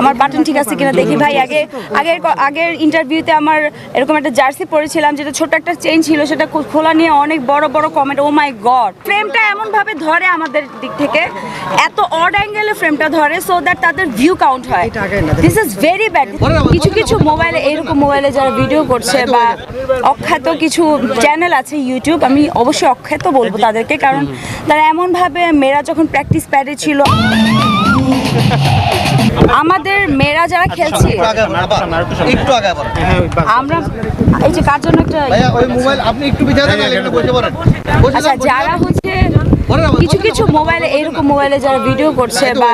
আমার বাটন ঠিক আছে কিনা দেখি ভাই আগে আগের আগের ইন্টারভিউতে আমার এরকম একটা জার্সি পরেছিলাম যেটা ছোট একটা চেঞ্জ ছিল সেটা খোলা নিয়ে অনেক বড় বড় কমেন্ট ও মাই গড ফ্রেমটা এমন ভাবে ধরে আমাদের দিক থেকে এত অড অ্যাঙ্গেলে ফ্রেমটা ধরে সো দ্যাট তাদের ভিউ কাউন্ট হয়। দিস ইজ ভেরি ব্যাড কিছু কিছু মোবাইলে এরকম মোবাইলে যারা ভিডিও করছে বা অখ্যাত কিছু চ্যানেল আছে ইউটিউব আমি অবশ্যই অখ্যাত বলব তাদেরকে কারণ তারা এমনভাবে মেয়েরা যখন প্র্যাকটিস প্যাডে ছিল আমাদের মেয়েরা যারা খেলছে একটু আগে। আমরা এই যে কার জন্য একটা ওই মোবাইল আপনি একটু পিছিয়ে বসে পড়েন। আচ্ছা যারা হচ্ছে কিছু কিছু মোবাইলে এরকম মোবাইলে যারা ভিডিও করছে বা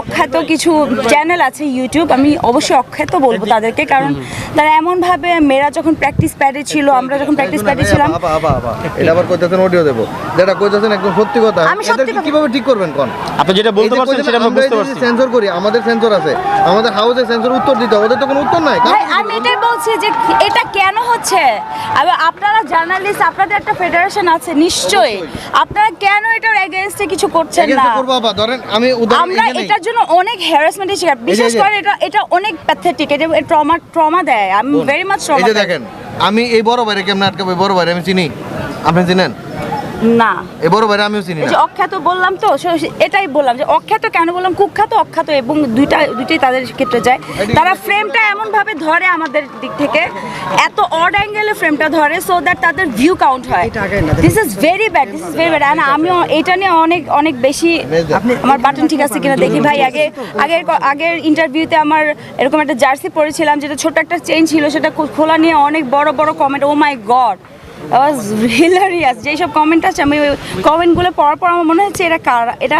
অখ্যাত কিছু চ্যানেল আছে ইউটিউব আমি অবশ্যই অখ্যাত বলব তাদেরকে কারণ তারা এমনভাবে মেয়েরা যখন প্র্যাকটিস প্যাডে ছিল আমরা যখন প্র্যাকটিস প্যাডে ছিলাম। আপা, আপা, এটা আবার কইতেছেন অডিও দেবো। যেটা কইতেছেন একদম সত্যি কথা। আমি সত্যি কীভাবে ঠিক করবেন কোন? আপনি যেটা বলতে পারছেন সেটা আমরা বুঝতে পারছি সেন্সর করি আমাদের সেন্সর আছে। আমাদের হাউসে সেন্সর উত্তর দিতে হবে ওদের তো কোনো উত্তর নাই। ভাই আমি এটাই বলছি যে এটা কেন হচ্ছে? আবার আপনারা জার্নালিস্ট আপনাদের একটা ফেডারেশন আছে নিশ্চয়ই। আপনারা কেন এটার এগেনস্টে কিছু করছেন না? করব আপা ধরেন আমি উদাহরণ আমরা এটার জন্য অনেক হ্যারাসমেন্টের শিকার। বিশেষ করে এটা এটা অনেক প্যাথেটিক এটা ট্রমা ট্রমা দেয়। আমি ভেরি মাচ এই ট্রমা যে দেখেন আমি এই বড় ভাইরে কেমন আটকাবো? বড় ভাইরে আমি চিনি। আপনি চিনেন? না। এই বড় ভাইরে আমিও চিনি না। অখ্যাত বললাম তো এটাই বললাম যে অখ্যাত কেন বললাম? কুখ্যাত অখ্যাত এবং দুইটা দুইটাই তাদের ক্ষেত্রে যায়। তারা ফ্রেমটা এমন ভাবে ধরে আমাদের দিক থেকে এত অড অ্যাঙ্গেলে ফ্রেমটা ধরে সো দ্যাট তাদের ভিউ কাউন্ট হয়। This is very bad this is very bad and আমিও এটা নিয়ে অনেক অনেক বেশি আমার বাটন ঠিক আছে কিনা দেখি ভাই। আগে আগের আগের ইন্টারভিউতে আমার এরকম একটা জার্সি পরেছিলাম যেটা ছোট একটা চেঞ্জ ছিল সেটা খোলা নিয়ে অনেক বড় বড় comment oh my god was hilarious যেসব কমেন্ট আছে আমি ওই কমেন্টগুলো পড়ার পর আমার মনে হচ্ছে এটা কার এটা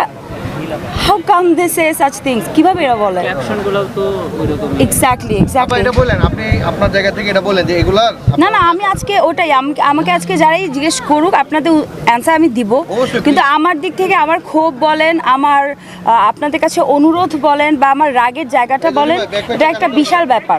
how come they say such things কীভাবে এরা বলে? অ্যাকশনগুলো তো ওইরকম এক্স্যাক্টলি এক্স্যাক্টলি এটা বলেন আপনি আপনার জায়গা থেকে এটা বলেন যে এগুলার না না আমি আজকে ওটাই আমাকে আজকে যারাই জিজ্ঞেস করুক আপনাদের অ্যান্সার আমি দিব। কিন্তু আমার দিক থেকে আমার ক্ষোভ বলেন আমার আপনাদের কাছে অনুরোধ বলেন বা আমার রাগের জায়গাটা বলেন এটা একটা বিশাল ব্যাপার।